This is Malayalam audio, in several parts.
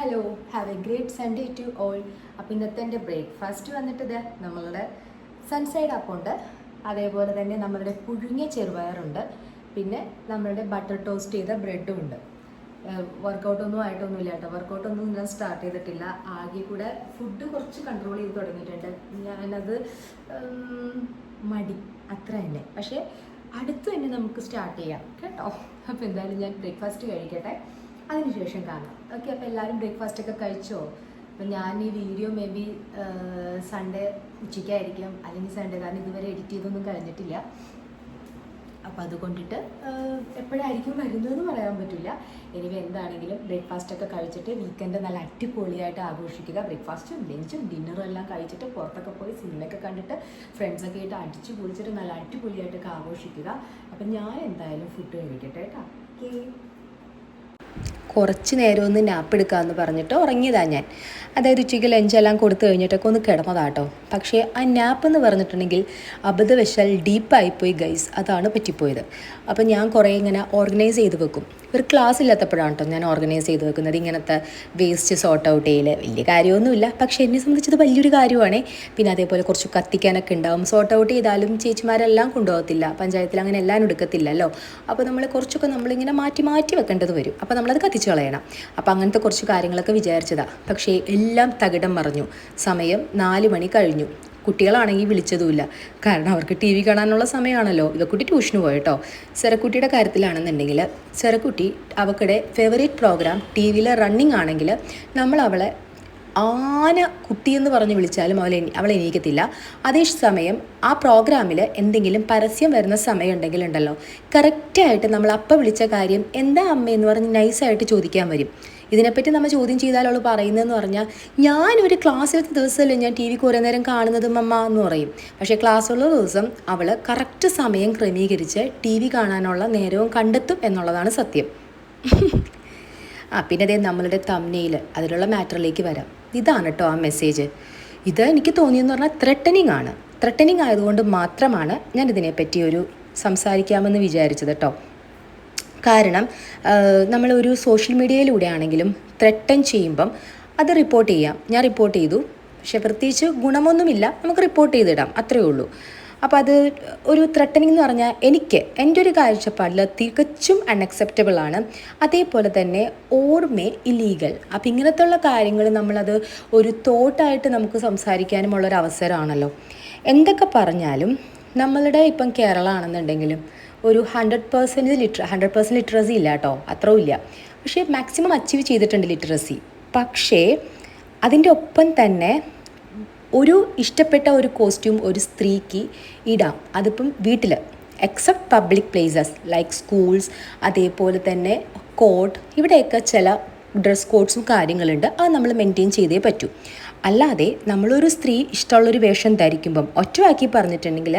Hello have a great Sunday to all അപ്പോൾ ഇന്നത്തെ എന്റെ ബ്രേക്ക്ഫാസ്റ്റ് വന്നിട്ട് ഇത് നമ്മളുടെ സൺസൈഡ് അപ്പുണ്ട് അതേപോലെ തന്നെ നമ്മളുടെ പുഴുങ്ങിയ ചെറുപയറുണ്ട് പിന്നെ നമ്മളുടെ ബട്ടർ ടോസ്റ്റ് ചെയ്ത ബ്രെഡും ഉണ്ട്. വർക്കൗട്ടൊന്നും ആയിട്ടൊന്നും ആയിട്ടൊന്നുമില്ല കേട്ടോ. വർക്കൗട്ടൊന്നും ഞാൻ സ്റ്റാർട്ട് ചെയ്തിട്ടില്ല. ആകെ കൂടെ ഫുഡ് കുറച്ച് കൺട്രോൾ ചെയ്ത് തുടങ്ങിയിട്ടുണ്ട്. ഞാനത് മടി. അത്ര തന്നെ. പക്ഷേ അടുത്ത് തന്നെ നമുക്ക് സ്റ്റാർട്ട് ചെയ്യാം. കേട്ടോ. അപ്പോൾ എന്തായാലും ഞാൻ ബ്രേക്ക്ഫാസ്റ്റ് കഴിക്കട്ടെ. അതിനുശേഷം കാണാം. ഓക്കെ അപ്പോൾ എല്ലാവരും ബ്രേക്ക്ഫാസ്റ്റ് ഒക്കെ കഴിച്ചോ? അപ്പം ഞാൻ ഈ വീഡിയോ മേ ബി സൺഡേ ഉച്ചയ്ക്കായിരിക്കും. അല്ലെങ്കിൽ സൺഡേ കാരണം ഇതുവരെ എഡിറ്റ് ചെയ്തൊന്നും കഴിഞ്ഞിട്ടില്ല. അപ്പോൾ അതുകൊണ്ടിട്ട് എപ്പോഴായിരിക്കും വരുന്നതെന്ന് പറയാൻ പറ്റില്ല. എനിവേ എന്താണെങ്കിലും ബ്രേക്ക്ഫാസ്റ്റ് ഒക്കെ കഴിച്ചിട്ട് വീക്കെൻഡ് നല്ല അടിപൊളിയായിട്ട് ആഘോഷിക്കുക. ബ്രേക്ക്ഫാസ്റ്റും ലഞ്ചും ഡിന്നറും എല്ലാം കഴിച്ചിട്ട് പുറത്തൊക്കെ പോയി സിനിമയൊക്കെ കണ്ടിട്ട് ഫ്രണ്ട്സൊക്കെ ആയിട്ട് അടിച്ച് പൊളിച്ചിട്ട് നല്ല അടിപൊളിയായിട്ടൊക്കെ ആഘോഷിക്കുക. അപ്പം ഞാൻ എന്തായാലും ഫുഡ് കഴിക്കട്ടെ കേട്ടോ. ഓക്കേ കുറച്ച് നേരം ഒന്ന് നാപ്പ് എടുക്കാമെന്ന് പറഞ്ഞിട്ട് ഉറങ്ങിയതാണ് ഞാൻ. അതായത് ഉച്ചയ്ക്ക് ലഞ്ചെല്ലാം കൊടുത്തു കഴിഞ്ഞിട്ടൊക്കെ ഒന്ന് കിടന്നതാട്ടോ പക്ഷേ ആ നാപ്പ് എന്ന് പറഞ്ഞിട്ടുണ്ടെങ്കിൽ അബദ്ധവശാൽ ഡീപ്പായിപ്പോയി ഗൈസ് അതാണ് പറ്റിപ്പോയത്. അപ്പോൾ ഞാൻ കുറേ ഇങ്ങനെ ഓർഗനൈസ് ചെയ്ത് വെക്കും. ഒരു ക്ലാസ് ഇല്ലാത്തപ്പോഴാണ് കേട്ടോ ഞാൻ ഓർഗനൈസ് ചെയ്ത് വെക്കുന്നത്. ഇങ്ങനത്തെ വേസ്റ്റ് സോർട്ട് ഔട്ട് ചെയ്യൽ വലിയ കാര്യമൊന്നുമില്ല. പക്ഷേ എന്നെ സംബന്ധിച്ചത് വലിയൊരു കാര്യമാണ്. പിന്നെ അതേപോലെ കുറച്ച് കത്തിക്കാനൊക്കെ ഉണ്ടാവും. സോർട്ട് ഔട്ട് ചെയ്താലും ചേച്ചിമാരെല്ലാം കൊണ്ടുപോകത്തില്ല. പഞ്ചായത്തിൽ അങ്ങനെ എല്ലാം എടുക്കത്തില്ലല്ലോ. അപ്പോൾ നമ്മൾ കുറച്ചൊക്കെ നമ്മളിങ്ങനെ മാറ്റി മാറ്റി വെക്കേണ്ടത് വരും. അപ്പോൾ നമ്മളത് കത്തിച്ച് കളയണം. അപ്പോൾ അങ്ങനത്തെ കുറച്ച് കാര്യങ്ങളൊക്കെ വിചാരിച്ചതാണ് പക്ഷേ എല്ലാം തകിടം മറിഞ്ഞു. സമയം നാല് മണി കഴിഞ്ഞു. കുട്ടികളാണെങ്കിൽ വിളിച്ചതുമില്ല. കാരണം അവർക്ക് ടി വി കാണാനുള്ള സമയമാണല്ലോ. ഇവക്കുട്ടി ട്യൂഷന് പോയിട്ടോ. ചെറുക്കുട്ടിയുടെ കാര്യത്തിലാണെന്നുണ്ടെങ്കിൽ ചെറുക്കുട്ടി അവക്കടെ ഫേവറേറ്റ് പ്രോഗ്രാം ടി വിയിലെ റണ്ണിങ് ആണെങ്കിൽ നമ്മൾ അവളെ ആന കുട്ടിയെന്ന് പറഞ്ഞ് വിളിച്ചാലും അവൾ അവൾ എണീക്കത്തില്ല. അതേ സമയം ആ പ്രോഗ്രാമിൽ എന്തെങ്കിലും പരസ്യം വരുന്ന സമയം ഉണ്ടെങ്കിൽ ഉണ്ടല്ലോ. കറക്റ്റായിട്ട് നമ്മൾ അപ്പം വിളിച്ച കാര്യം എന്താ അമ്മയെന്ന് പറഞ്ഞ് നൈസായിട്ട് ചോദിക്കാൻ വരും. ഇതിനെപ്പറ്റി നമ്മൾ ചോദ്യം ചെയ്താൽ അവൾ പറയുന്നതെന്ന് പറഞ്ഞാൽ ഞാനൊരു ക്ലാസ്സിലത്തെ ദിവസമല്ലേ ഞാൻ ടി വി കുറേ നേരം കാണുന്നത് മമ്മ എന്ന് പറയും. പക്ഷേ ക്ലാസ്സുള്ള ദിവസം അവൾ കറക്റ്റ് സമയം ക്രമീകരിച്ച് ടി വി കാണാനുള്ള നേരവും കണ്ടെത്തും എന്നുള്ളതാണ് സത്യം. ആ പിന്നെ അതേ നമ്മളുടെ തമ്നയിൽ അതിലുള്ള മാറ്ററിലേക്ക് വരാം. ഇതാണ് കേട്ടോ ആ മെസ്സേജ് ഇത് എനിക്ക് തോന്നിയെന്ന് പറഞ്ഞാൽ ത്രെട്ടനിങ് ആണ്. ത്രെട്ടനിങ് ആയതുകൊണ്ട് മാത്രമാണ് ഞാൻ ഇതിനെപ്പറ്റി ഒരു സംസാരിക്കാമെന്ന് വിചാരിച്ചത് കേട്ടോ കാരണം നമ്മൾ ഒരു സോഷ്യൽ മീഡിയയിലൂടെ ആണെങ്കിലും ത്രെട്ടൻ ചെയ്യുമ്പം അത് റിപ്പോർട്ട് ചെയ്യാം. ഞാൻ റിപ്പോർട്ട് ചെയ്തു. പക്ഷെ പ്രത്യേകിച്ച് ഗുണമൊന്നുമില്ല. നമുക്ക് റിപ്പോർട്ട് ചെയ്തിടാം. അത്രയേ ഉള്ളൂ. അപ്പോൾ അത് ഒരു ത്രെട്ടനിങ് എന്ന് പറഞ്ഞാൽ എനിക്ക് എന്റെ ഒരു കാഴ്ചപ്പാടിൽ തികച്ചും അൺഅക്സെപ്റ്റബിൾ ആണ്. അതേപോലെ തന്നെ ഓർമ്മ ഇല്ലീഗൽ അപ്പം ഇങ്ങനത്തെ ഉള്ള കാര്യങ്ങൾ നമ്മളത് ഒരു തോട്ടായിട്ട് നമുക്ക് സംസാരിക്കാനുമുള്ള ഒരു അവസരമാണല്ലോ. എന്തൊക്കെ പറഞ്ഞാലും നമ്മളുടെ ഇപ്പം കേരള ആണെന്നുണ്ടെങ്കിലും ഒരു hundred percent litre hundred percent literacy ഇല്ല കേട്ടോ. അത്രയും ഇല്ല. പക്ഷേ മാക്സിമം അച്ചീവ് ചെയ്തിട്ടുണ്ട് ലിറ്ററസി പക്ഷേ അതിന്റെ ഒപ്പം തന്നെ ഒരു ഇഷ്ടപ്പെട്ട ഒരു കോസ്റ്റ്യൂം ഒരു സ്ത്രീക്ക് ഇടാം. അതിപ്പം വീട്ടിൽ except public places like schools അതേപോലെ തന്നെ കോട്ട് ഇവിടെയൊക്കെ ചില ഡ്രസ് കോഡ്സും കാര്യങ്ങളുണ്ട്. അത് നമ്മൾ മെയിന്റെയിൻ ചെയ്തേ പറ്റൂ. അല്ലാതെ നമ്മളൊരു സ്ത്രീ ഇഷ്ടമുള്ളൊരു വേഷം ധരിക്കുമ്പം ഒറ്റവാക്കി പറഞ്ഞിട്ടുണ്ടെങ്കിൽ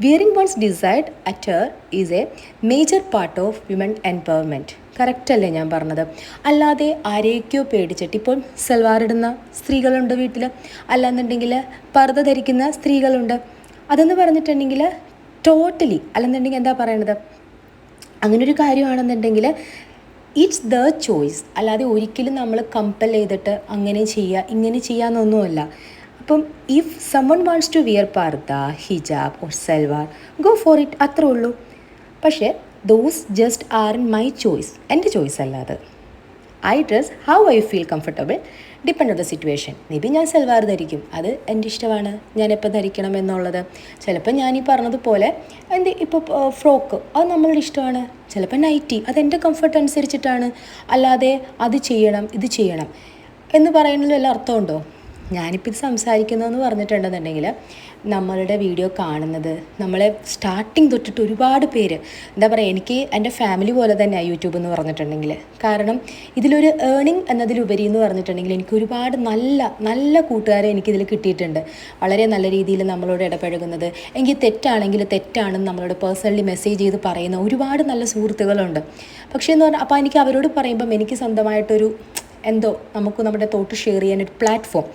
wearing one's decide attire is a major part of women empowerment correct അല്ലേ ഞാൻ പറഞ്ഞത്? അല്ലാതെ ആരെയൊക്കെയോ പേടിച്ചിട്ട് ഇപ്പോൾ സൽവാർ ഇടുന്ന സ്ത്രീകളുണ്ട് വീട്ടിൽ അല്ലാന്നുണ്ടെങ്കിൽ പർദ്ദ ധരിക്കുന്ന സ്ത്രീകളുണ്ട്. അതെന്ന് പറഞ്ഞിട്ടുണ്ടെങ്കിൽ ടോട്ടലി അല്ലെന്നുണ്ടെങ്കിൽ എന്താ പറയണത്? അങ്ങനൊരു കാര്യമാണെന്നുണ്ടെങ്കിൽ ഇറ്റ്സ് ദ ചോയ്സ് അല്ലാതെ ഒരിക്കലും നമ്മൾ കമ്പൽ ചെയ്തിട്ട് അങ്ങനെ ചെയ്യുക ഇങ്ങനെ ചെയ്യാന്നൊന്നുമല്ല. അപ്പം if someone wants to wear purdah hijab or salwar go for it അത്രേ ഉള്ളൂ. പക്ഷേ those just are in my choice എന്റെ ചോയ്സ് അല്ലാതെ. I dress how I feel comfortable depend on the situation maybe ഞാൻ സൽവാർ ധരിക്കും. അത് എന്റെ ഇഷ്ടമാണ്. ഞാൻ എപ്പോൾ ധരിക്കണം എന്നുള്ളത്. ചിലപ്പോൾ ഞാൻ ഈ പറഞ്ഞതുപോലെ എന്ത് ഇപ്പോൾ ഫ്രോക്ക്. അത് നമ്മളുടെ ഇഷ്ടമാണ്. ചിലപ്പോൾ നൈറ്റി. അത് എന്റെ കംഫർട്ട് അനുസരിച്ചിട്ടാണ്. അല്ലാതെ അത് ചെയ്യണം ഇത് ചെയ്യണം എന്ന് പറയുന്നതിൽ വല്ല അർത്ഥമുണ്ടോ ഞാനിപ്പോൾ ഇത് സംസാരിക്കുന്നതെന്ന് പറഞ്ഞിട്ടുണ്ടെന്നുണ്ടെങ്കിൽ നമ്മളുടെ വീഡിയോ കാണുന്നത് നമ്മളെ സ്റ്റാർട്ടിങ് തൊട്ടിട്ട് ഒരുപാട് പേര്. എന്താ പറയുക എനിക്ക് എന്റെ ഫാമിലി പോലെ തന്നെയാണ് യൂട്യൂബ് എന്ന് പറഞ്ഞിട്ടുണ്ടെങ്കിൽ കാരണം ഇതിലൊരു ഏണിംഗ് എന്നതിലുപരി എന്ന് പറഞ്ഞിട്ടുണ്ടെങ്കിൽ എനിക്ക് ഒരുപാട് നല്ല നല്ല കൂട്ടുകാരെ എനിക്കിതിൽ കിട്ടിയിട്ടുണ്ട്. വളരെ നല്ല രീതിയിൽ നമ്മളോട് ഇടപഴകുന്നത്. എങ്കിൽ തെറ്റാണെങ്കിൽ തെറ്റാണെന്ന് നമ്മളോട് പേഴ്സണലി മെസ്സേജ് ചെയ്ത് പറയുന്ന ഒരുപാട് നല്ല സുഹൃത്തുക്കളുണ്ട്. പക്ഷേ എന്ന് പറഞ്ഞാൽ അപ്പോൾ എനിക്ക് അവരോട് പറയുമ്പം എനിക്ക് സ്വന്തമായിട്ടൊരു എന്തോ നമുക്ക് നമ്മുടെ തോട്ട് ഷെയർ ചെയ്യാൻ ഒരു പ്ലാറ്റ്ഫോം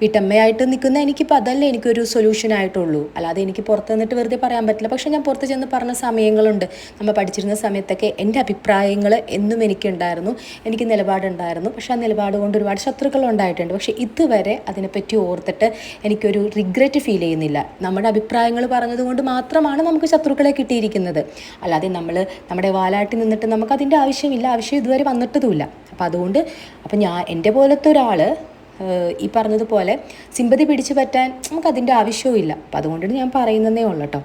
വീട്ടമ്മയായിട്ട് നിൽക്കുന്ന എനിക്കിപ്പോൾ അതല്ലേ എനിക്കൊരു സൊല്യൂഷൻ ആയിട്ടുള്ളൂ. അല്ലാതെ എനിക്ക് പുറത്ത് നിന്നിട്ട് വെറുതെ പറയാൻ പറ്റില്ല. പക്ഷേ ഞാൻ പുറത്ത് ചെന്ന് പറഞ്ഞ സമയങ്ങളുണ്ട്. നമ്മൾ പഠിച്ചിരുന്ന സമയത്തൊക്കെ എന്റെ അഭിപ്രായങ്ങൾ എന്നും എനിക്കുണ്ടായിരുന്നു. എനിക്ക് നിലപാടുണ്ടായിരുന്നു. പക്ഷെ ആ നിലപാട് കൊണ്ട് ഒരുപാട് ശത്രുക്കൾ ഉണ്ടായിട്ടുണ്ട്. പക്ഷേ ഇതുവരെ അതിനെപ്പറ്റി ഓർത്തിട്ട് എനിക്കൊരു റിഗ്രറ്റ് ഫീൽ ചെയ്യുന്നില്ല. നമ്മുടെ അഭിപ്രായങ്ങൾ പറഞ്ഞതുകൊണ്ട് മാത്രമാണ് നമുക്ക് ശത്രുക്കളെ കിട്ടിയിരിക്കുന്നത്. അല്ലാതെ നമ്മൾ നമ്മുടെ വാലാട്ടി നിന്നിട്ട് നമുക്ക് അതിന്റെ ആവശ്യമില്ല. ആവശ്യം ഇതുവരെ വന്നിട്ടതുമില്ല. അപ്പോൾ അതുകൊണ്ട് അപ്പോൾ ഞാൻ എന്റെ പോലത്തെ ഒരാൾ ഈ പറഞ്ഞതുപോലെ സിമ്പതി പിടിച്ചു പറ്റാൻ നമുക്ക് അതിന്റെ ആവശ്യവും ഇല്ല അപ്പം അതുകൊണ്ടാണ് ഞാൻ പറയുന്നതേ ഉള്ളൂ കേട്ടോ.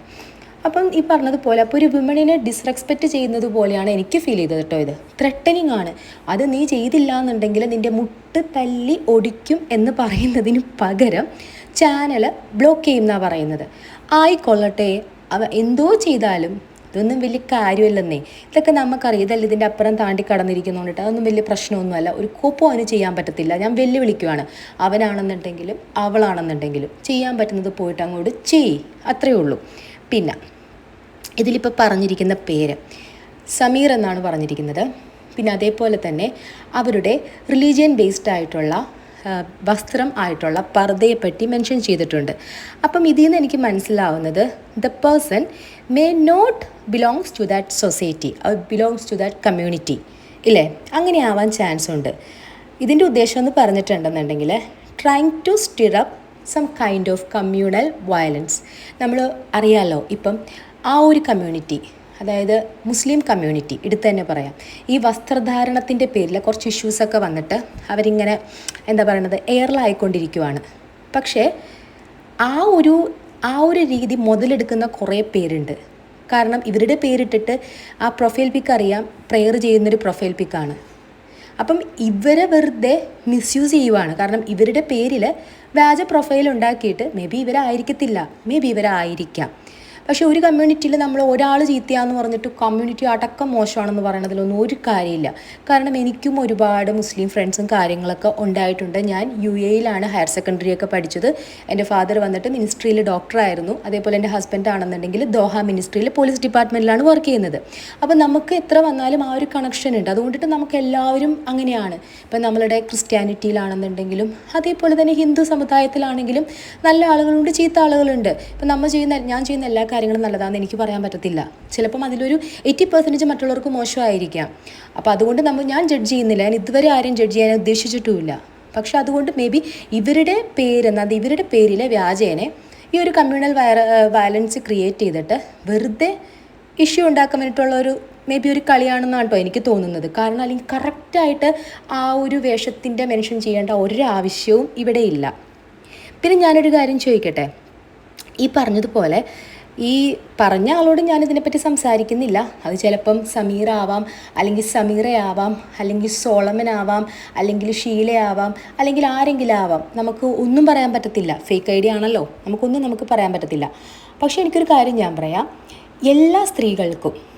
അപ്പം ഈ പറഞ്ഞതുപോലെ അപ്പോൾ ഒരു വിമണിനെ ഡിസ്റെസ്പെക്റ്റ് ചെയ്യുന്നത് പോലെയാണ് എനിക്ക് ഫീൽ ചെയ്തത് കേട്ടോ ഇത്. ത്രെട്ടനിങ് ആണ്. അത് നീ ചെയ്തില്ല എന്നുണ്ടെങ്കിൽ നിന്റെ മുട്ട് തല്ലി ഒടിക്കും എന്ന് പറയുന്നതിന് പകരം ചാനൽ ബ്ലോക്ക് ചെയ്യുമെന്നാണ് പറയുന്നത്. ആയിക്കൊള്ളട്ടെ. അവ എന്തോ ചെയ്താലും ഇതൊന്നും വലിയ കാര്യമല്ലെന്നേ. ഇതൊക്കെ നമുക്കറിയാം. ഇതല്ല ഇതിന്റെ അപ്പുറം താണ്ടി കടന്നിരിക്കുന്നതുകൊണ്ടിട്ട് അതൊന്നും വലിയ പ്രശ്നമൊന്നുമല്ല. ഒരു കോപ്പം അവന് ചെയ്യാൻ പറ്റത്തില്ല. ഞാൻ വെല്ലുവിളിക്കുവാണ്. അവനാണെന്നുണ്ടെങ്കിലും അവളാണെന്നുണ്ടെങ്കിലും ചെയ്യാൻ പറ്റുന്നത് പോയിട്ട് അങ്ങോട്ട് ചെയ് അത്രയേ ഉള്ളൂ. പിന്നെ ഇതിലിപ്പോൾ പറഞ്ഞിരിക്കുന്ന പേര്. സമീർ എന്നാണ് പറഞ്ഞിരിക്കുന്നത്. പിന്നെ അതേപോലെ തന്നെ അവരുടെ റിലീജിയൻ ബേസ്ഡ് ആയിട്ടുള്ള വസ്ത്രം ആയിട്ടുള്ള പർദ്ദയെപ്പറ്റി മെൻഷൻ ചെയ്തിട്ടുണ്ട്. അപ്പം ഇതിൽ നിന്ന് എനിക്ക് മനസ്സിലാവുന്നത് the person may not belongs to that society belongs to that community ഇല്ലേ? അങ്ങനെ ആവാൻ ചാൻസ് ഉണ്ട്. ഇതിന്റെ ഉദ്ദേശം എന്ന് പറഞ്ഞിട്ടുണ്ടെന്നുണ്ടെങ്കിൽ trying to stir up some kind of communal violence നമ്മൾ അറിയാലോ ഇപ്പം ആ ഒരു കമ്മ്യൂണിറ്റി അതായത് മുസ്ലിം കമ്മ്യൂണിറ്റി എടുത്ത് തന്നെ പറയാം. ഈ വസ്ത്രധാരണത്തിന്റെ പേരിൽ കുറച്ച് ഇഷ്യൂസൊക്കെ വന്നിട്ട് അവരിങ്ങനെ എന്താ പറയണത് എയറിലായിക്കൊണ്ടിരിക്കുവാണ് പക്ഷേ ആ ഒരു ആ ഒരു രീതി മുതലെടുക്കുന്ന കുറേ പേരുണ്ട്. കാരണം ഇവരുടെ പേരിട്ടിട്ട് ആ പ്രൊഫൈൽ പിക്ക് അറിയാം പ്രെയർ ചെയ്യുന്നൊരു പ്രൊഫൈൽ പിക്കാണ് അപ്പം ഇവരെ വെറുതെ മിസ്യൂസ് ചെയ്യുവാണ്. കാരണം ഇവരുടെ പേരിൽ വ്യാജ പ്രൊഫൈൽ ഉണ്ടാക്കിയിട്ട് മേ ബി ഇവരായിരിക്കത്തില്ല. മേ ബി ഇവരായിരിക്കാം. പക്ഷേ ഒരു കമ്മ്യൂണിറ്റിയിൽ നമ്മൾ ഒരാൾ ചീത്തയാന്ന് പറഞ്ഞിട്ട് കമ്മ്യൂണിറ്റി അടക്കം മോശമാണെന്ന് പറയണതിലൊന്നും ഒരു കാര്യമില്ല. കാരണം എനിക്കും ഒരുപാട് മുസ്ലിം ഫ്രണ്ട്സും കാര്യങ്ങളൊക്കെ ഉണ്ടായിട്ടുണ്ട്. ഞാൻ യു എയിലാണ് ഹയർ സെക്കൻഡറി ഒക്കെ പഠിച്ചത്. എന്റെ ഫാദർ വന്നിട്ട് മിനിസ്ട്രിയിൽ ഡോക്ടറായിരുന്നു അതേപോലെ എന്റെ ഹസ്ബൻഡ് ആണെന്നുണ്ടെങ്കിൽ ദോഹ മിനിസ്ട്രിയിൽ പോലീസ് ഡിപ്പാർട്ട്മെന്റിലാണ് വർക്ക് ചെയ്യുന്നത്. അപ്പോൾ നമുക്ക് എത്ര വന്നാലും ആ ഒരു കണക്ഷൻ ഉണ്ട്. അതുകൊണ്ടിട്ട് നമുക്ക് എല്ലാവരും അങ്ങനെയാണ്. ഇപ്പം നമ്മളുടെ ക്രിസ്ത്യാനിറ്റിയിലാണെന്നുണ്ടെങ്കിലും അതേപോലെ തന്നെ ഹിന്ദു സമുദായത്തിലാണെങ്കിലും നല്ല ആളുകളുണ്ട് ചീത്ത ആളുകളുണ്ട്. ഇപ്പം നമ്മൾ ചെയ്യുന്ന ഞാൻ ചെയ്യുന്ന എല്ലാ കാര്യങ്ങളും നല്ലതാണെന്ന് എനിക്ക് പറയാൻ പറ്റത്തില്ല. ചിലപ്പം അതിലൊരു എയ്റ്റി പെർസെന്റേജ് മറ്റുള്ളവർക്ക് മോശമായിരിക്കാം. അപ്പോൾ അതുകൊണ്ട് നമ്മൾ ഞാൻ ജഡ്ജ് ചെയ്യുന്നില്ല. ഞാൻ ഇതുവരെ ആരും ജഡ്ജ് ചെയ്യാൻ ഉദ്ദേശിച്ചിട്ടുമില്ല. പക്ഷെ അതുകൊണ്ട് മേ ബി ഇവരുടെ പേര് അത് ഇവരുടെ പേരിലെ വ്യാജേനെ ഈ ഒരു കമ്മ്യൂണൽ വയർ വയലൻസ് ക്രിയേറ്റ് ചെയ്തിട്ട് വെറുതെ ഇഷ്യൂ ഉണ്ടാക്കാൻ വേണ്ടിയിട്ടുള്ള ഒരു മേ ബി ഒരു കളിയാണെന്നാണ് കേട്ടോ എനിക്ക് തോന്നുന്നത്. കാരണം അല്ലെങ്കിൽ കറക്റ്റായിട്ട് ആ ഒരു വേഷത്തിന്റെ മെൻഷൻ ചെയ്യേണ്ട ഒരാവശ്യവും ഇവിടെ ഇല്ല. പിന്നെ ഞാനൊരു കാര്യം ചോദിക്കട്ടെ? ഈ പറഞ്ഞതുപോലെ ഈ പറഞ്ഞ ആളോട് ഞാൻ ഇതിനെപ്പറ്റി സംസാരിക്കുന്നില്ല. അത് ചിലപ്പം സമീറാവാം അല്ലെങ്കിൽ സമീറയാവാം അല്ലെങ്കിൽ സോളമൻ ആവാം അല്ലെങ്കിൽ ഷീലയാവാം അല്ലെങ്കിൽ ആരെങ്കിലും ആവാം നമുക്ക് ഒന്നും പറയാൻ പറ്റത്തില്ല. ഫേക്ക് ഐഡിയ ആണല്ലോ. നമുക്കൊന്നും നമുക്ക് പറയാൻ പറ്റത്തില്ല. പക്ഷേ എനിക്കൊരു കാര്യം ഞാൻ പറയാം. എല്ലാ സ്ത്രീകൾക്കും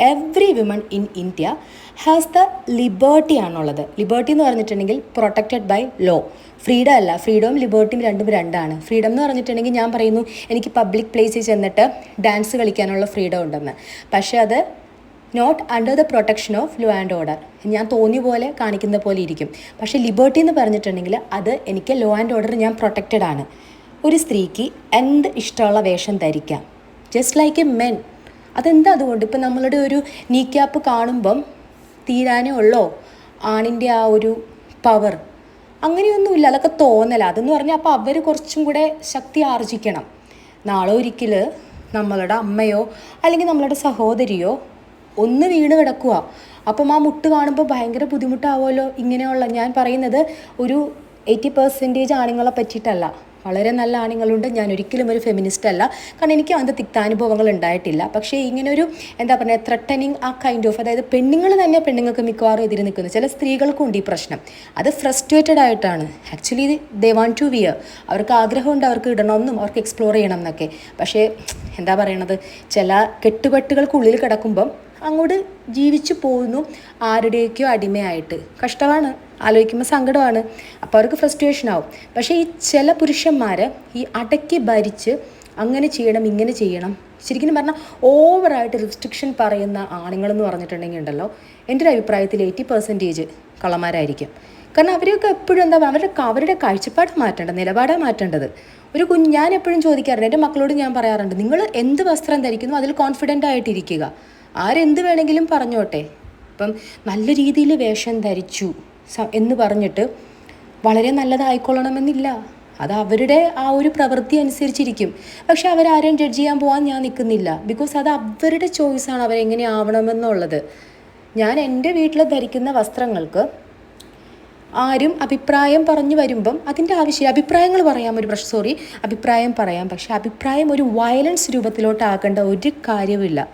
every women in India has the liberty ആണുള്ളത്. ലിബേർട്ടി എന്ന് പറഞ്ഞിട്ടുണ്ടെങ്കിൽ പ്രൊട്ടക്റ്റഡ് ബൈ ലോ ഫ്രീഡം അല്ല. ഫ്രീഡവും ലിബേർട്ടിയും രണ്ടും രണ്ടാണ്. ഫ്രീഡം എന്ന് പറഞ്ഞിട്ടുണ്ടെങ്കിൽ ഞാൻ പറയുന്നു എനിക്ക് പബ്ലിക് പ്ലേസിൽ ചെന്നിട്ട് ഡാൻസ് കളിക്കാനുള്ള ഫ്രീഡം ഉണ്ടെന്ന്. പക്ഷേ അത് not under the protection of law and order ഞാൻ തോന്നിയ പോലെ കാണിക്കുന്ന പോലെ ഇരിക്കും. പക്ഷേ ലിബേർട്ടി എന്ന് പറഞ്ഞിട്ടുണ്ടെങ്കിൽ അത് എനിക്ക് ലോ ആൻഡ് ഓർഡർ ഞാൻ പ്രൊട്ടക്റ്റഡ് ആണ്. ഒരു സ്ത്രീക്ക് എന്ത് ഇഷ്ടമുള്ള വേഷം ധരിക്കാം? ജസ്റ്റ് ലൈക്ക് എ മെൻ അതെന്താ അതുകൊണ്ട്? ഇപ്പം നമ്മളുടെ ഒരു നീ ക്യാപ്പ് കാണുമ്പം തീരാനേ ഉള്ളോ? ആണിന്റെ ആ ഒരു പവർ അങ്ങനെയൊന്നുമില്ല. അതൊക്കെ തോന്നല. അതെന്ന് പറഞ്ഞാൽ അപ്പോൾ അവർ കുറച്ചും കൂടെ ശക്തി ആർജിക്കണം. നാളെ ഒരിക്കൽ നമ്മളുടെ അമ്മയോ അല്ലെങ്കിൽ നമ്മളുടെ സഹോദരിയോ ഒന്ന് വീണ് കിടക്കുക അപ്പം ആ മുട്ട് കാണുമ്പോൾ ഭയങ്കര ബുദ്ധിമുട്ടാവുമല്ലോ. ഇങ്ങനെയുള്ള ഞാൻ പറയുന്നത് ഒരു എയ്റ്റി പെർസെന്റേജ് ആണുങ്ങളെ പറ്റിയിട്ടല്ല. വളരെ നല്ല ആണുങ്ങളുണ്ട്. ഞാൻ ഒരിക്കലും ഒരു ഫെമിനിസ്റ്റ് അല്ല. കാരണം എനിക്ക് അങ്ങനത്തെ തിക്താനുഭവങ്ങൾ ഉണ്ടായിട്ടില്ല. പക്ഷേ ഇങ്ങനെ ഒരു എന്താ പറയുക ത്രട്ടനിങ് ആ കൈൻഡ് ഓഫ് അതായത് പെണ്ണുങ്ങൾ തന്നെ പെണ്ണുങ്ങൾക്ക് മിക്കവാറും എതിരെ നിൽക്കുന്നു ചില സ്ത്രീകൾക്കും ഉണ്ട് ഈ പ്രശ്നം. അത് ഫ്രസ്ട്രേറ്റഡ് ആയിട്ടാണ്. Actually they want to wear അവർക്ക് ആഗ്രഹമുണ്ട് അവർക്ക് ഇടണമെന്നും അവർക്ക് എക്സ്പ്ലോർ ചെയ്യണം എന്നൊക്കെ. പക്ഷേ എന്താ പറയണത്? ചില കെട്ടുകെട്ടുകൾക്കുള്ളിൽ കിടക്കുമ്പം അങ്ങോട്ട് ജീവിച്ചു പോകുന്നു. ആരുടെയൊക്കെയോ അടിമയായിട്ട്. കഷ്ടമാണ്. ആലോചിക്കുമ്പോൾ സങ്കടമാണ്. അപ്പോൾ അവർക്ക് ഫ്രസ്ട്രേഷൻ ആവും. പക്ഷേ ഈ ചില പുരുഷന്മാർ ഈ അടക്കി ഭരിച്ച് അങ്ങനെ ചെയ്യണം ഇങ്ങനെ ചെയ്യണം. ശരിക്കും പറഞ്ഞാൽ ഓവറായിട്ട് റിസ്ട്രിക്ഷൻ പറയുന്ന ആണുങ്ങളെന്ന് പറഞ്ഞിട്ടുണ്ടെങ്കിൽ ഉണ്ടല്ലോ എന്റെ ഒരു അഭിപ്രായത്തിൽ എയ്റ്റി പെർസെന്റേജ് കള്ളന്മാരായിരിക്കും. കാരണം അവരെയൊക്കെ എപ്പോഴും എന്താ അവരുടെ അവരുടെ കാഴ്ചപ്പാട് മാറ്റേണ്ടത് നിലപാടാണ് മാറ്റേണ്ടത്. ഒരു കുഞ്ഞ് ഞാൻ എപ്പോഴും ചോദിക്കാറുണ്ട് എന്റെ മക്കളോട് ഞാൻ പറയാറുണ്ട് നിങ്ങൾ എന്ത് വസ്ത്രം ധരിക്കുന്നു? അതിൽ കോൺഫിഡന്റ് ആയിട്ടിരിക്കുക. ആരെന്ത് വേണമെങ്കിലും പറഞ്ഞോട്ടെ. ഇപ്പം നല്ല രീതിയിൽ വേഷം ധരിച്ചു എന്ന് പറഞ്ഞിട്ട് വളരെ നല്ലതായിക്കൊള്ളണമെന്നില്ല. അത് അവരുടെ ആ ഒരു പ്രവൃത്തി അനുസരിച്ചിരിക്കും. പക്ഷെ അവരാരെയും ജഡ്ജ് ചെയ്യാൻ പോകാൻ ഞാൻ നിൽക്കുന്നില്ല. ബിക്കോസ് അത് അവരുടെ ചോയ്സാണ് അവരെങ്ങനെ ആവണമെന്നുള്ളത്. ഞാൻ എന്റെ വീട്ടിൽ ധരിക്കുന്ന വസ്ത്രങ്ങൾക്ക് ആരും അഭിപ്രായം പറഞ്ഞു വരുമ്പം അതിന്റെ ആവശ്യം അഭിപ്രായങ്ങൾ പറയാം ഒരു പ്രശ്നം സോറി അഭിപ്രായം പറയാം. പക്ഷെ അഭിപ്രായം ഒരു വയലൻസ് രൂപത്തിലോട്ടാക്കേണ്ട ഒരു കാര്യമില്ല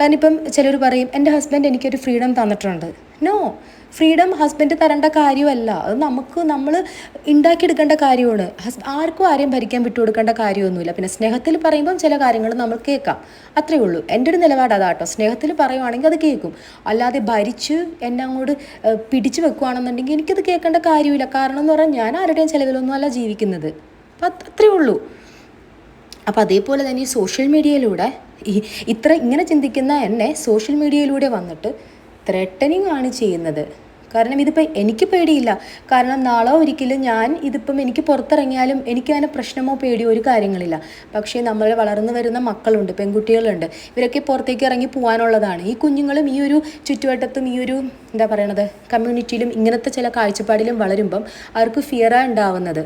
കാരണം ഇപ്പം ചിലർ പറയും എന്റെ ഹസ്ബൻഡ് എനിക്കൊരു ഫ്രീഡം തന്നിട്ടുണ്ട്. നോ ഫ്രീഡം ഹസ്ബൻഡ് തരേണ്ട കാര്യമല്ല. അത് നമുക്ക് നമ്മൾ ഉണ്ടാക്കിയെടുക്കേണ്ട കാര്യമാണ്. ഹസ് ആർക്കും ആരെയും ഭരിക്കാൻ വിട്ടുകൊടുക്കേണ്ട കാര്യമൊന്നുമില്ല. പിന്നെ സ്നേഹത്തിൽ പറയുമ്പം ചില കാര്യങ്ങൾ നമ്മൾ കേൾക്കാം. അത്രയേ ഉള്ളൂ. എന്റെ ഒരു നിലപാട് അതാട്ടോ. സ്നേഹത്തിൽ പറയുവാണെങ്കിൽ അത് കേൾക്കും. അല്ലാതെ ഭരിച്ച് എന്നെ അങ്ങോട്ട് പിടിച്ചു വെക്കുവാണെന്നുണ്ടെങ്കിൽ എനിക്കത് കേൾക്കേണ്ട കാര്യമില്ല. കാരണം എന്ന് പറഞ്ഞാൽ ഞാൻ ആരുടെയും ചിലവിലൊന്നും അല്ല ജീവിക്കുന്നത്. അപ്പം അത് അത്രേ ഉള്ളൂ. അപ്പോൾ അതേപോലെ തന്നെ ഈ സോഷ്യൽ മീഡിയയിലൂടെ ഈ ഇത്ര ഇങ്ങനെ ചിന്തിക്കുന്ന എന്നെ സോഷ്യൽ മീഡിയയിലൂടെ വന്നിട്ട് ത്രെട്ടനിങ് ആണ് ചെയ്യുന്നത്. കാരണം ഇതിപ്പോൾ എനിക്ക് പേടിയില്ല. കാരണം നാളെ ഒരിക്കലും ഞാൻ ഇതിപ്പം എനിക്ക് പുറത്തിറങ്ങിയാലും എനിക്ക് അങ്ങനെ പ്രശ്നമോ പേടിയോ ഒരു കാര്യങ്ങളില്ല. പക്ഷേ നമ്മൾ വളർന്നു വരുന്ന മക്കളുണ്ട് പെൺകുട്ടികളുണ്ട്. ഇവരൊക്കെ പുറത്തേക്ക് ഇറങ്ങി പോകാനുള്ളതാണ്. ഈ കുഞ്ഞുങ്ങളും ഈ ഒരു ചുറ്റുവട്ടത്തും ഈ ഒരു എന്താ പറയണത് കമ്മ്യൂണിറ്റിയിലും ഇങ്ങനത്തെ ചില കാഴ്ചപ്പാടിലും വളരുമ്പം അവർക്ക് ഫിയറാണ് ഉണ്ടാവുന്നത്.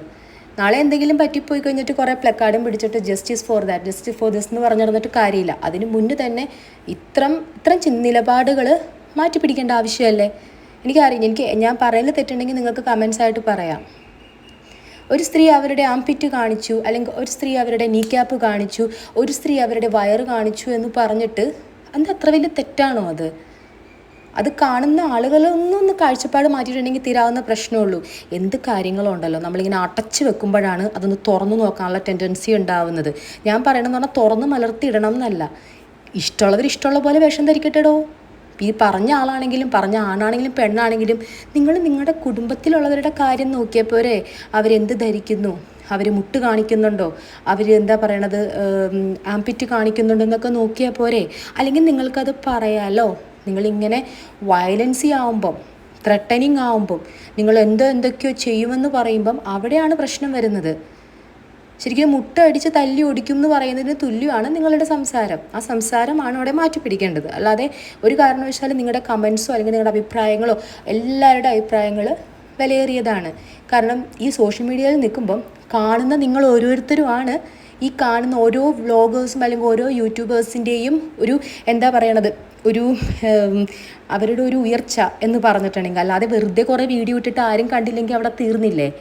നാളെ എന്തെങ്കിലും പറ്റിപ്പോയി കഴിഞ്ഞിട്ട് കുറേ പ്ലക്കാർഡും പിടിച്ചിട്ട് justice for that justice for this എന്ന് പറഞ്ഞു നടന്നിട്ട് കാര്യമില്ല. അതിന് മുന്നേ തന്നെ ഇത്രം ഇത്രം നിലപാടുകൾ മാറ്റി പിടിക്കേണ്ട ആവശ്യമല്ലേ? എനിക്കറിയാം എനിക്ക് ഞാൻ പറയുന്നത് തെറ്റുണ്ടെങ്കിൽ നിങ്ങൾക്ക് കമൻസ് ആയിട്ട് പറയാം. ഒരു സ്ത്രീ അവരുടെ ആംപിറ്റ് കാണിച്ചു അല്ലെങ്കിൽ ഒരു സ്ത്രീ അവരുടെ നീ ക്യാപ്പ് കാണിച്ചു ഒരു സ്ത്രീ അവരുടെ വയറ് കാണിച്ചു എന്ന് പറഞ്ഞിട്ട് അത് അത്ര വലിയ തെറ്റാണോ അത്? അത് കാണുന്ന ആളുകളൊന്നും ഒന്ന് കാഴ്ചപ്പാട് മാറ്റിയിട്ടുണ്ടെങ്കിൽ തീരാവുന്ന പ്രശ്നമുള്ളൂ. എന്ത് കാര്യങ്ങളുണ്ടല്ലോ? നമ്മളിങ്ങനെ അടച്ചു വെക്കുമ്പോഴാണ് അതൊന്ന് തുറന്നു നോക്കാനുള്ള ടെൻഡൻസി ഉണ്ടാവുന്നത്. ഞാൻ പറയണമെന്ന് പറഞ്ഞാൽ തുറന്ന് മലർത്തിയിടണം എന്നല്ല ഇഷ്ടമുള്ളവർ ഇഷ്ടമുള്ള പോലെ വേഷം ധരിക്കട്ടെടോ. ഈ പറഞ്ഞ ആളാണെങ്കിലും പറഞ്ഞ ആണാണെങ്കിലും പെണ്ണാണെങ്കിലും നിങ്ങൾ നിങ്ങളുടെ കുടുംബത്തിലുള്ളവരുടെ കാര്യം നോക്കിയാൽ പോരെ അവരെന്ത് ധരിക്കുന്നു? അവർ മുട്ട് കാണിക്കുന്നുണ്ടോ? അവർ എന്താ പറയണത്? ആംപിറ്റ് കാണിക്കുന്നുണ്ടോ എന്നൊക്കെ നോക്കിയാൽ പോരെ. അല്ലെങ്കിൽ നിങ്ങൾക്കത് പറയാലോ? നിങ്ങളിങ്ങനെ വയലൻസി ആവുമ്പം ത്രട്ടനിങ് ആവുമ്പം നിങ്ങൾ എന്തോ എന്തൊക്കെയോ ചെയ്യുമെന്ന് പറയുമ്പം അവിടെയാണ് പ്രശ്നം വരുന്നത്. ശരിക്കും മുട്ട അടിച്ച് തല്ലി ഒടിക്കും എന്ന് പറയുന്നതിന് തുല്യമാണ് നിങ്ങളുടെ സംസാരം. ആ സംസാരമാണ് അവിടെ മാറ്റിപ്പിടിക്കേണ്ടത്. അല്ലാതെ ഒരു കാരണവശാലും നിങ്ങളുടെ കമൻസോ അല്ലെങ്കിൽ നിങ്ങളുടെ അഭിപ്രായങ്ങളോ എല്ലാവരുടെ അഭിപ്രായങ്ങൾ വിലയേറിയതാണ്. കാരണം ഈ സോഷ്യൽ മീഡിയയിൽ നിൽക്കുമ്പം കാണുന്ന നിങ്ങൾ ഓരോരുത്തരുമാണ്. ഈ കാണുന്ന ഓരോ വ്ളോഗേഴ്സും അല്ലെങ്കിൽ ഓരോ യൂട്യൂബേഴ്സിന്റെയും ഒരു എന്താ പറയണത് ഒരു അവരുടെ ഒരു ഉയർച്ച എന്ന് പറഞ്ഞിട്ടുണ്ടെങ്കിൽ അല്ലാതെ വെറുതെ കുറേ വീഡിയോ ഇട്ടിട്ട് ആരും കണ്ടില്ലെങ്കിൽ അവിടെ തീർന്നില്ലേ?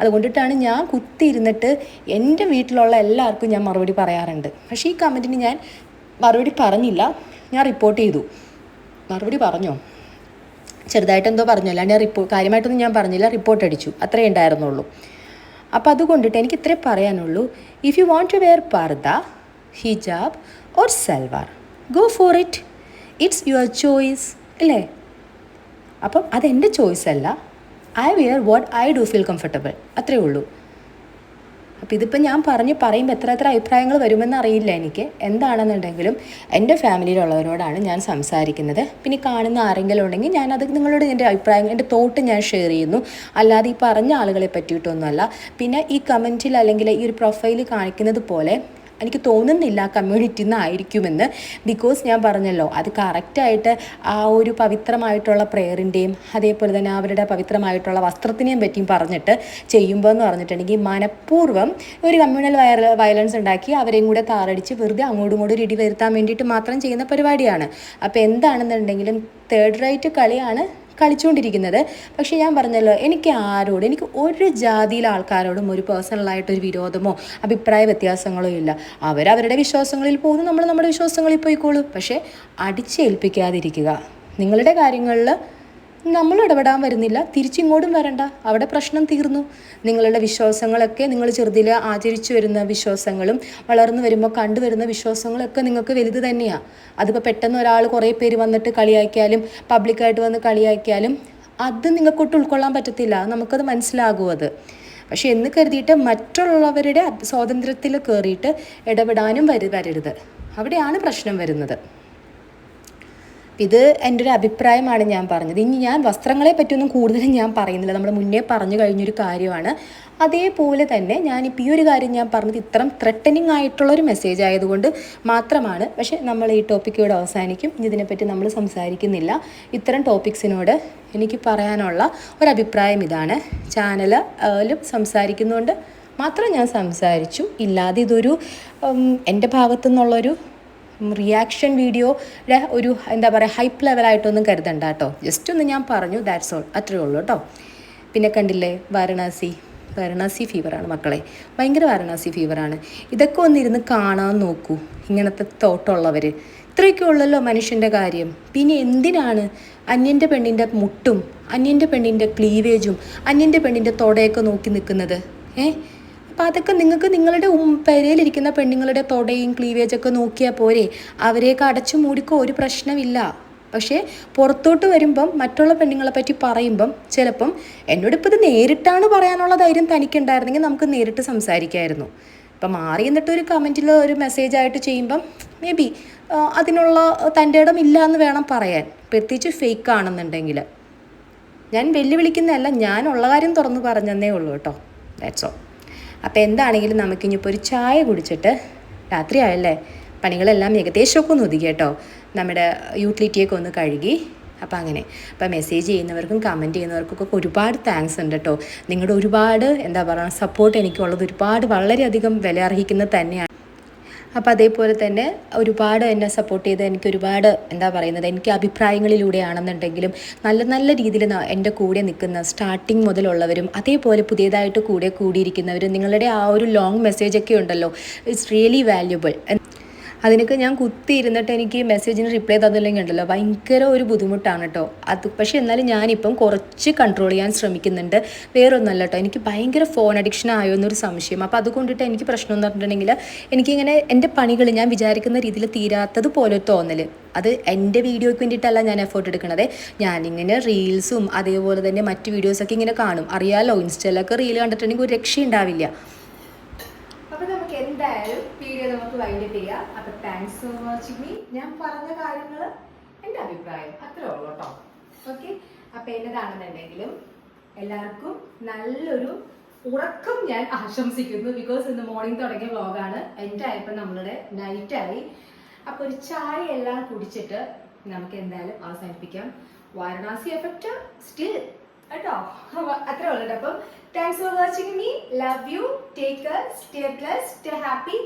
അതുകൊണ്ടിട്ടാണ് ഞാൻ കുത്തിയിരുന്നിട്ട് എന്റെ വീട്ടിലുള്ള എല്ലാവർക്കും ഞാൻ മറുപടി പറയാറുണ്ട്. പക്ഷേ ഈ കമന്റിന് ഞാൻ മറുപടി പറഞ്ഞില്ല. ഞാൻ റിപ്പോർട്ട് ചെയ്തു. മറുപടി പറഞ്ഞോ? ചെറുതായിട്ട് എന്തോ പറഞ്ഞു? അല്ലാണ്ട് ഞാൻ റിപ്പോ കാര്യമായിട്ടൊന്നും ഞാൻ പറഞ്ഞില്ല. റിപ്പോർട്ട് അടിച്ചു. അത്രേ ഉണ്ടായിരുന്നുള്ളൂ. അപ്പോൾ അതുകൊണ്ടിട്ട് എനിക്ക് ഇത്രേ പറയാനുള്ളൂ. If you want to wear purdah hijab or salwar go for it it's your choice അല്ലേ? അപ്പം അതെന്റെ ചോയ്സ് അല്ല. I wear what I do feel comfortable അത്രേ ഉള്ളൂ. അപ്പോൾ ഇതിപ്പോൾ ഞാൻ പറഞ്ഞ് പറയുമ്പോൾ എത്ര എത്ര അഭിപ്രായങ്ങൾ വരുമെന്ന് അറിയില്ല എനിക്ക്. എന്താണെന്നുണ്ടെങ്കിലും എന്റെ ഫാമിലിയിലുള്ളവരോടാണ് ഞാൻ സംസാരിക്കുന്നത്. പിന്നെ കാണുന്ന ആരെങ്കിലും ഉണ്ടെങ്കിൽ ഞാൻ അത് നിങ്ങളോട് എന്റെ അഭിപ്രായം എന്റെ തോട്ട് ഞാൻ ഷെയർ ചെയ്യുന്നു. അല്ലാതെ ഈ പറഞ്ഞ ആളുകളെ പറ്റിയിട്ടൊന്നുമല്ല. പിന്നെ ഈ കമന്റിൽ അല്ലെങ്കിൽ ഈ ഒരു പ്രൊഫൈൽ കാണിക്കുന്നത് പോലെ എനിക്ക് തോന്നുന്നില്ല കമ്മ്യൂണിറ്റിയിൽ നിന്നായിരിക്കുമെന്ന് ബിക്കോസ് ഞാൻ പറഞ്ഞല്ലോ അത് കറക്റ്റായിട്ട് ആ ഒരു പവിത്രമായിട്ടുള്ള പ്രെയറിന്റെയും അതേപോലെ തന്നെ അവരുടെ പവിത്രമായിട്ടുള്ള വസ്ത്രത്തിനെയും പറ്റിയും പറഞ്ഞിട്ട് ചെയ്യുമ്പോൾ എന്ന് പറഞ്ഞിട്ടുണ്ടെങ്കിൽ മനഃപൂർവം ഒരു കമ്മ്യൂണൽ വയർ വയലൻസ് ഉണ്ടാക്കി അവരെയും കൂടെ താറടിച്ച് വെറുതെ അങ്ങോട്ടും ഇങ്ങോട്ടും ഇടി വരുത്താൻ വേണ്ടിയിട്ട് മാത്രം ചെയ്യുന്ന പരിപാടിയാണ്. അപ്പോൾ എന്താണെന്നുണ്ടെങ്കിലും തേർഡ് റൈറ്റ് കളിയാണ് കളിച്ചുകൊണ്ടിരിക്കുന്നത്. പക്ഷേ ഞാൻ പറഞ്ഞല്ലോ എനിക്ക് ആരോടും എനിക്ക് ഒരു ജാതിയിലെ ആൾക്കാരോടും ഒരു പേഴ്സണലായിട്ടൊരു വിരോധമോ അഭിപ്രായ വ്യത്യാസങ്ങളോ ഇല്ല. അവരവരുടെ വിശ്വാസങ്ങളിൽ പോകുന്നു നമ്മൾ നമ്മുടെ വിശ്വാസങ്ങളിൽ പോയിക്കോളൂ. പക്ഷേ അടിച്ചേൽപ്പിക്കാതിരിക്കുക. നിങ്ങളുടെ കാര്യങ്ങളിൽ നമ്മൾ ഇടപെടാൻ വരുന്നില്ല. തിരിച്ചിങ്ങോട്ടും വരണ്ട. അവിടെ പ്രശ്നം തീർന്നു. നിങ്ങളുടെ വിശ്വാസങ്ങളൊക്കെ നിങ്ങൾ ചെറുതിൽ ആചരിച്ചു വരുന്ന വിശ്വാസങ്ങളും വളർന്നു വരുമ്പോൾ കണ്ടുവരുന്ന വിശ്വാസങ്ങളൊക്കെ നിങ്ങൾക്ക് വലുത് തന്നെയാണ് അതിപ്പോൾ പെട്ടെന്ന് ഒരാൾ കുറേ പേര് വന്നിട്ട് കളിയാക്കിയാലും പബ്ലിക്കായിട്ട് വന്ന് കളിയാക്കിയാലും അത് നിങ്ങൾക്കൊട്ട് ഉൾക്കൊള്ളാൻ പറ്റത്തില്ല. നമുക്കത് മനസ്സിലാകും അത്. പക്ഷെ എന്ന് കരുതിയിട്ട് മറ്റുള്ളവരുടെ സ്വാതന്ത്ര്യത്തിൽ കയറിയിട്ട് ഇടപെടാനും വരു വരരുത്. അവിടെയാണ് പ്രശ്നം വരുന്നത്. ഇത് എന്റെ ഒരു അഭിപ്രായമാണ് ഞാൻ പറഞ്ഞത്. ഇനി ഞാൻ വസ്ത്രങ്ങളെ പറ്റിയൊന്നും കൂടുതലും ഞാൻ പറയുന്നില്ല. നമ്മൾ മുന്നേ പറഞ്ഞു കഴിഞ്ഞൊരു കാര്യമാണ്. അതേപോലെ തന്നെ ഞാനിപ്പോൾ ഈ ഒരു കാര്യം ഞാൻ പറഞ്ഞത് ഇത്രയും ത്രെട്ടനിങ് ആയിട്ടുള്ള ഒരു മെസ്സേജ് ആയതുകൊണ്ട് മാത്രമാണ്. പക്ഷേ നമ്മൾ ഈ ടോപ്പിക്കോട് അവസാനിക്കും. ഇതിനെപ്പറ്റി നമ്മൾ സംസാരിക്കുന്നില്ല. ഇത്തരം ടോപ്പിക്സിനോട് എനിക്ക് പറയാനുള്ള ഒരഭിപ്രായം ഇതാണ്. ചാനലിലും സംസാരിക്കുന്നതുകൊണ്ട് മാത്രം ഞാൻ സംസാരിച്ചു. ഇല്ലാതെ ഇതൊരു എന്റെ ഭാഗത്തു നിന്നുള്ളൊരു റിയാക്ഷൻ വീഡിയോയുടെ ഒരു എന്താ പറയുക ഹൈപ്പ് ലെവലായിട്ടൊന്നും കരുതണ്ട കേട്ടോ ജസ്റ്റ് ഒന്ന് ഞാൻ പറഞ്ഞു ദാറ്റ്സ് ഓൾ അത്രയേ ഉള്ളൂ കേട്ടോ പിന്നെ കണ്ടില്ലേ വാരണാസി. വാരണാസി ഫീവറാണ് മക്കളെ. ഭയങ്കര വാരണാസി ഫീവറാണ് ഇതൊക്കെ ഒന്നിരുന്ന് കാണാൻ നോക്കൂ ഇങ്ങനത്തെ തോട്ടമുള്ളവർ ഇത്രയൊക്കെ ഉള്ളല്ലോ മനുഷ്യന്റെ കാര്യം. പിന്നെ എന്തിനാണ് അന്യന്റെ പെണ്ണിന്റെ മുട്ടും അന്യന്റെ പെണ്ണിന്റെ ക്ലീവേജും അന്യന്റെ പെണ്ണിന്റെ തൊടയൊക്കെ നോക്കി നിൽക്കുന്നത്? ഏ? അപ്പോൾ അതൊക്കെ നിങ്ങൾക്ക് നിങ്ങളുടെ പെരയിലിരിക്കുന്ന പെണ്ണുങ്ങളുടെ തൊടയും ക്ലീവേജൊക്കെ നോക്കിയാൽ പോരെ. അവരെയൊക്കെ അടച്ചു മൂടിക്കോ ഒരു പ്രശ്നമില്ല. പക്ഷേ പുറത്തോട്ട് വരുമ്പം മറ്റുള്ള പെണ്ണുങ്ങളെ പറ്റി പറയുമ്പം ചിലപ്പം എന്നോട് ഇപ്പോൾ ഇത് നേരിട്ടാണ് പറയാനുള്ള ധൈര്യം തനിക്കുണ്ടായിരുന്നെങ്കിൽ നമുക്ക് നേരിട്ട് സംസാരിക്കായിരുന്നു. ഇപ്പം മാറി എന്നിട്ട് ഒരു കമന്റിൽ ഒരു മെസ്സേജ് ആയിട്ട് ചെയ്യുമ്പം മേ ബി അതിനുള്ള തന്റെ ഇടം ഇല്ല എന്ന് വേണം പറയാൻ. പ്രത്യേകിച്ച് ഫേക്ക് ആണെന്നുണ്ടെങ്കിൽ. ഞാൻ വെല്ലുവിളിക്കുന്നതല്ല ഞാനുള്ള കാര്യം തുറന്ന് പറഞ്ഞതന്നേ ഉള്ളൂ കേട്ടോ. ദാറ്റ്സ് ഓൾ അപ്പോൾ എന്താണെങ്കിലും നമുക്കിനിപ്പോൾ ഒരു ചായ കുടിച്ചിട്ട് രാത്രിയായല്ലേ പണികളെല്ലാം ഏകദേശമൊക്കെ ഒന്ന് ഒതുക്കി കേട്ടോ. നമ്മുടെ യൂട്ടിലിറ്റിയൊക്കെ ഒന്ന് കഴുകി. അപ്പോൾ അങ്ങനെ. അപ്പോൾ മെസ്സേജ് ചെയ്യുന്നവർക്കും കമന്റ് ചെയ്യുന്നവർക്കൊക്കെ ഒരുപാട് താങ്ക്സ് ഉണ്ട് കേട്ടോ. നിങ്ങളുടെ ഒരുപാട് എന്താ പറയുക സപ്പോർട്ട് എനിക്കുള്ളത് ഒരുപാട് വളരെയധികം വില അർഹിക്കുന്നത് തന്നെയാണ്. അപ്പോൾ അതേപോലെ തന്നെ ഒരുപാട് എന്നെ സപ്പോർട്ട് ചെയ്ത് എനിക്ക് ഒരുപാട് എന്താ പറയുന്നത് എനിക്ക് അഭിപ്രായങ്ങളിലൂടെയാണെന്നുണ്ടെങ്കിലും നല്ല നല്ല രീതിയിൽ എന്റെ കൂടെ നിൽക്കുന്ന സ്റ്റാർട്ടിങ് മുതലുള്ളവരും അതേപോലെ പുതിയതായിട്ട് കൂടെ കൂടിയിരിക്കുന്നവരും നിങ്ങളുടെ ആ ഒരു ലോങ് മെസ്സേജൊക്കെ ഉണ്ടല്ലോ. ഇറ്റ്സ് റിയലി വാല്യുബിൾ അതിനൊക്കെ ഞാൻ കുത്തി ഇരുന്നിട്ട് എനിക്ക് മെസ്സേജിന് റിപ്ലൈ തന്നില്ലെങ്കിൽ ഉണ്ടല്ലോ ഭയങ്കര ഒരു ബുദ്ധിമുട്ടാണ് കേട്ടോ അത് പക്ഷേ എന്നാലും ഞാനിപ്പം കുറച്ച് കൺട്രോൾ ചെയ്യാൻ ശ്രമിക്കുന്നുണ്ട്. വേറൊന്നല്ല കേട്ടോ എനിക്ക് ഭയങ്കര ഫോൺ അഡിക്ഷൻ ആയോ എന്നൊരു സംശയം. അപ്പോൾ അതുകൊണ്ടിട്ട് എനിക്ക് പ്രശ്നം എന്ന് പറഞ്ഞിട്ടുണ്ടെങ്കിൽ എനിക്കിങ്ങനെ എന്റെ പണികൾ ഞാൻ വിചാരിക്കുന്ന രീതിയിൽ തീരാത്തത് പോലെ തോന്നൽ അത് എന്റെ വീഡിയോയ്ക്ക് വേണ്ടിയിട്ടല്ല ഞാൻ എഫേർട്ട് എടുക്കണത്. ഞാനിങ്ങനെ റീൽസും അതേപോലെ തന്നെ മറ്റ് വീഡിയോസൊക്കെ ഇങ്ങനെ കാണും. അറിയാമല്ലോ ഇൻസ്റ്റയിലൊക്കെ റീൽ കണ്ടിട്ടുണ്ടെങ്കിൽ ഒരു രക്ഷയുണ്ടാവില്ല. എന്തായാലും വീഡിയോ നമുക്ക് വൈൻഡപ്പ് ചെയ്യാം. അപ്പൊ താങ്ക്സ് ഫോർ വാച്ചിങ് മീ ഞാൻ പറഞ്ഞ കാര്യങ്ങൾ എന്റെ അഭിപ്രായം. അത്രേ ഉള്ളൂ കേട്ടോ. ഓക്കെ അപ്പൊ എന്നതാണെന്നുണ്ടെങ്കിലും എല്ലാവർക്കും നല്ലൊരു ഉറക്കം ഞാൻ ആശംസിക്കുന്നു. ബിക്കോസ് ഇന്ന് മോർണിംഗ് തുടങ്ങിയ വ്ളോഗാണ് എന്റെ ആയപ്പോൾ നമ്മളുടെ നൈറ്റായി അപ്പോൾ ഒരു ചായ എല്ലാം കുടിച്ചിട്ട് നമുക്ക് എന്തായാലും അവസാനിപ്പിക്കാം. വാരണാസി എഫക്റ്റ് സ്റ്റിൽ കേട്ടോ? അപ്പൊ അത്രേ ഉള്ളൂ അപ്പം thanks for watching me love you take care stay blessed stay happy